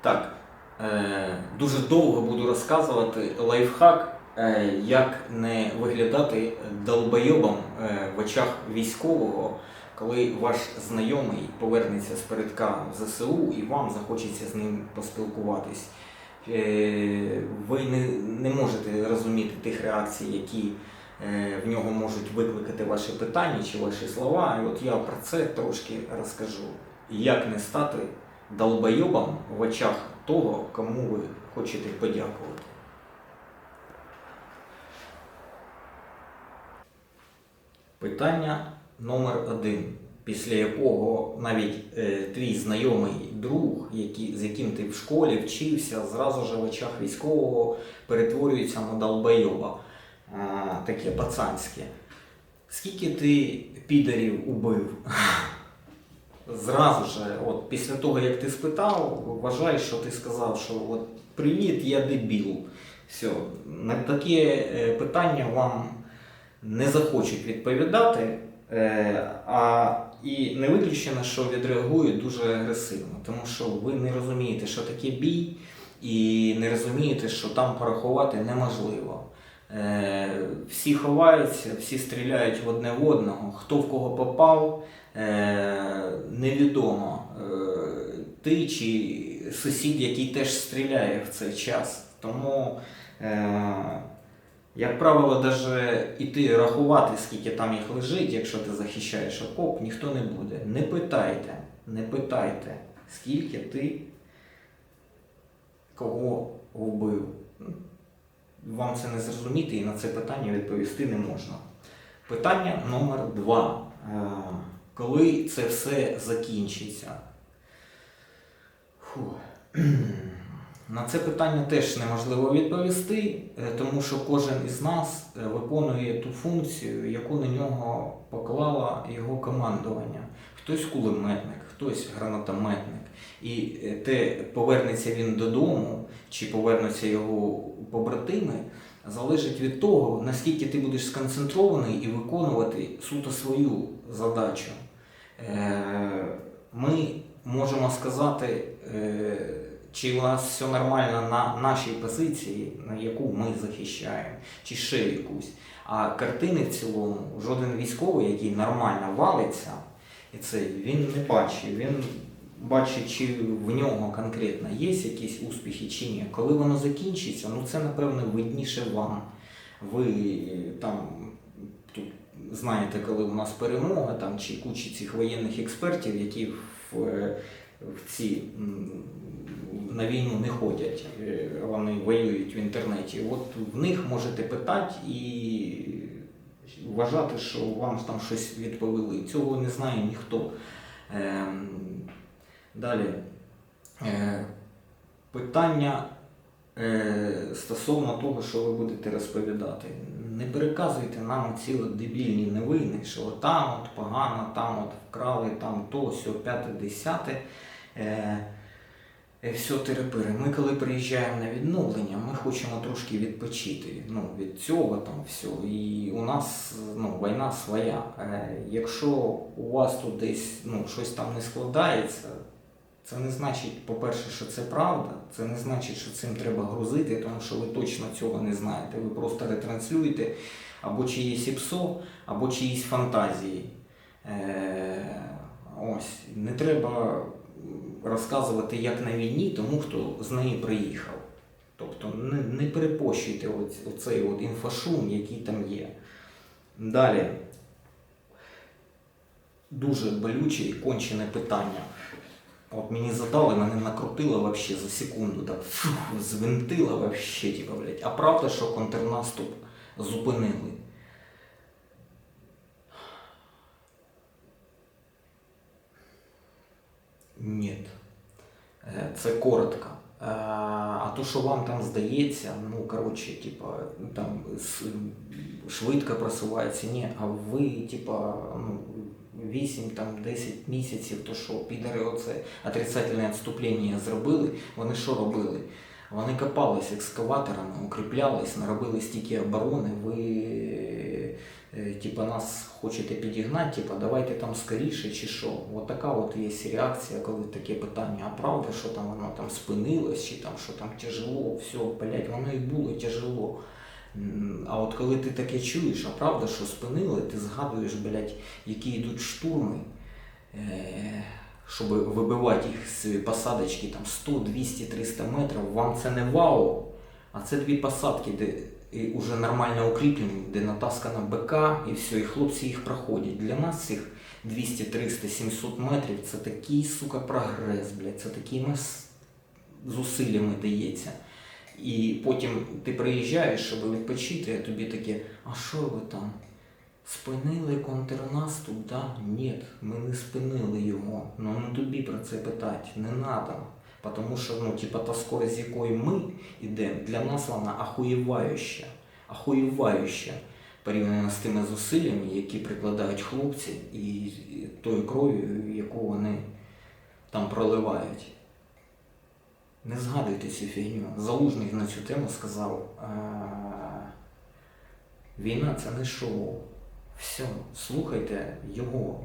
Так, е, дуже довго буду розказувати лайфхак, е, як не виглядати долбойобом е, в очах військового, коли ваш знайомий повернеться з передка в ЗСУ і вам захочеться з ним поспілкуватись. Ви не, не можете розуміти тих реакцій, які в нього можуть викликати ваші питання чи ваші слова. І от я про це трошки розкажу. Як не стати долбойобом в очах того, кому ви хочете подякувати. Питання номер один, після якого навіть е, твій знайомий друг, який, з яким ти в школі вчився, зразу ж в очах військового перетворюється на долбойоба. Таке пацанське. Скільки ти підарів убив? Зразу ж, от після того, як ти спитав, вважай, що ти сказав, що от привіт, я дебіл. Все, на таке е, питання вам не захочуть відповідати, е, а і не виключено, що відреагують дуже агресивно, тому що ви не розумієте, що таке бій, і не розумієте, що там порахувати неможливо. Е, Всі ховаються, всі стріляють в одне в одного. Хто в кого попав, е, невідомо. Е, Ти чи сусід, який теж стріляє в цей час. Тому, як правило, навіть іти рахувати, скільки там їх лежить, якщо ти захищаєш окоп, ніхто не буде. Не питайте, не питайте, скільки ти кого вбив. Вам це не зрозуміти і на це питання відповісти не можна. Питання номер два. Е, Коли це все закінчиться? Фу. На це питання теж неможливо відповісти, е, тому що кожен із нас е, виконує ту функцію, яку на нього поклало його командування. Хтось кулеметник, хтось гранатометник. І е, те, повернеться він додому, чи повернуться його побратими, залежить від того, наскільки ти будеш сконцентрований і виконувати суто свою задачу. Ми можемо сказати, чи у нас все нормально на нашій позиції, на яку ми захищаємо, чи ще якусь. А картини в цілому, жоден військовий, який нормально валиться, і це він не бачить. Він бачить, чи в нього конкретно є якісь успіхи чи ні. Коли воно закінчиться, ну це напевно видніше вам. Ви там знаєте, коли у нас перемога там чи куча цих воєнних експертів, які в, в ці на війну не ходять, е, вони воюють в інтернеті. От в них можете питати і вважати, що вам там щось відповіли. Цього не знає ніхто. Ем, Далі. Е, Питання стосовно того, що ви будете розповідати. Не переказуйте нам ці от дебільні новини, що там от погано, там от вкрали, там то, сьо, п'яте, десяте. Е, е, все терепири. Ми коли приїжджаємо на відновлення, ми хочемо трошки відпочити ну, від цього там все. І у нас ну, війна своя. Е, якщо у вас тут десь ну, щось там не складається, це не значить, по-перше, що це правда, це не значить, що цим треба грузити, тому що ви точно цього не знаєте. Ви просто ретранслюєте або чиєсь іпсо, або чиїсь фантазії. Е, ось, не треба розказувати як на війні тому, хто з неї приїхав. Тобто не, не перепощуйте оцей от інфошум, який там є. Далі. Дуже болюче і кончене питання. От мені задали, мене накрутило вообще за секунду, так фух, звинтило вообще, типа, блядь. А правда, що контрнаступ зупинили? Ні. Е, Це коротко. Е, А то, що вам там здається, ну коротше, типа, там швидко просувається, ні, а ви, типа, ну, 8 там 10 місяців, то що підари оце отрицательне відступлення зробили, вони що робили? Вони копались екскаваторами, укріплялись, наробили стільки оборони. Ви е, типа нас хочете підігнати, типа давайте там скоріше чи що. От така от є реакція, коли таке питання, а правда, що там воно там спинилось, чи там що там тяжело, все, блядь, воно і було тяжело. А от коли ти таке чуєш, а правда, що спинили, ти згадуєш, блядь, які йдуть штурми, е, щоб вибивати їх з посадочки там 100, 200, 300 метрів, вам це не вау, а це дві посадки, де і вже нормально укріплені, де натаскана БК і все, і хлопці їх проходять. Для нас цих 200, 300, 700 метрів це такий, сука, прогрес, блядь, це такими зусиллями дається. І потім ти приїжджаєш, щоб відпочити, а тобі таке, а що ви там? Спинили контрнаступ? Да? Ні, ми не спинили його. Ну не тобі про це питати, не треба. Тому що ну, типа, та скорость, з якою ми йдемо, для нас вона ахуєваюча. Ахуєваюча порівняно з тими зусиллями, які прикладають хлопці, і тою кров'ю, яку вони там проливають. Не згадуйте цю фігню. Залужний на цю тему сказав: е, війна це не шоу. Все, слухайте його.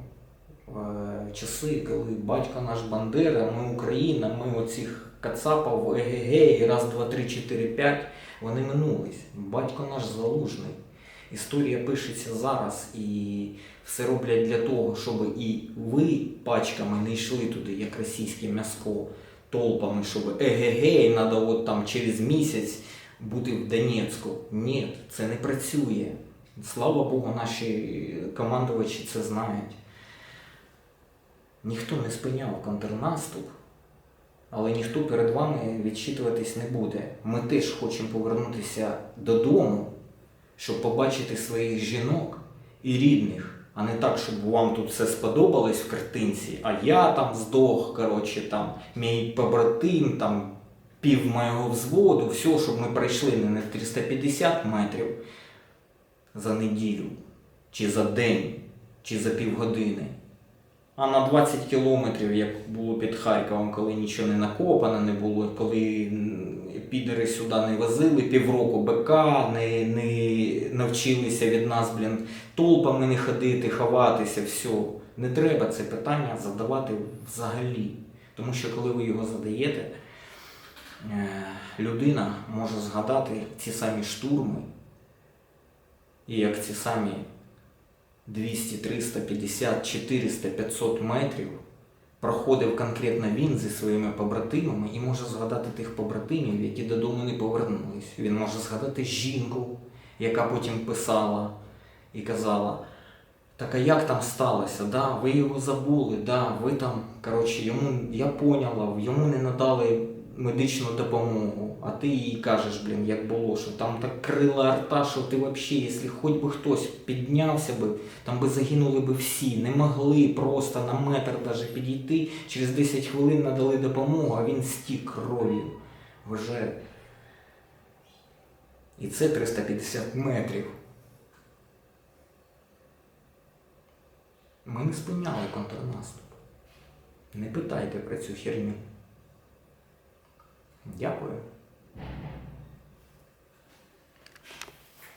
Е, Часи, коли батько наш Бандера, ми Україна, ми оцих Кацапов, ЕГГ, раз, два, три, чотири, п'ять, вони минулись. Батько наш залужний. Історія пишеться зараз і все роблять для того, щоб і ви пачками не йшли туди, як російське м'яско, толпами, щоб ЕГГ, і треба от там через місяць бути в Донецьку. Ні, це не працює. Слава Богу, наші командувачі це знають. Ніхто не спиняв контрнаступ, але ніхто перед вами відчитуватись не буде. Ми теж хочемо повернутися додому, щоб побачити своїх жінок і рідних, а не так, щоб вам тут все сподобалось в картинці, а я там здох, коротше, там, мій побратим, там, пів моєго взводу, все, щоб ми пройшли не на 350 метрів за неділю, чи за день, чи за півгодини. А на 20 кілометрів, як було під Харковом, коли нічого не накопано не було, коли підери сюди не возили півроку БК, не, не навчилися від нас, блін, толпами не ходити, ховатися, все. Не треба це питання задавати взагалі. Тому що коли ви його задаєте, е, людина може згадати ці самі штурми, і як ці самі 200, 300, 50, 400, 500 метрів проходив конкретно він зі своїми побратимами і може згадати тих побратимів, які додому не повернулись. Він може згадати жінку, яка потім писала і казала. Так а як там сталося? Да, ви його забули, да, ви там, коротше, йому, я поняла, йому не надали медичну допомогу, а ти їй кажеш, блін, як було, що там так крила рта, що ти взагалі, якщо хоч би хтось піднявся би, там би загинули би всі, не могли просто на метр даже підійти, через 10 хвилин надали допомогу, а він стік кров'ю. Вже. І це 350 метрів. Ми не спиняли контрнаступ. Не питайте про цю херню. Дякую.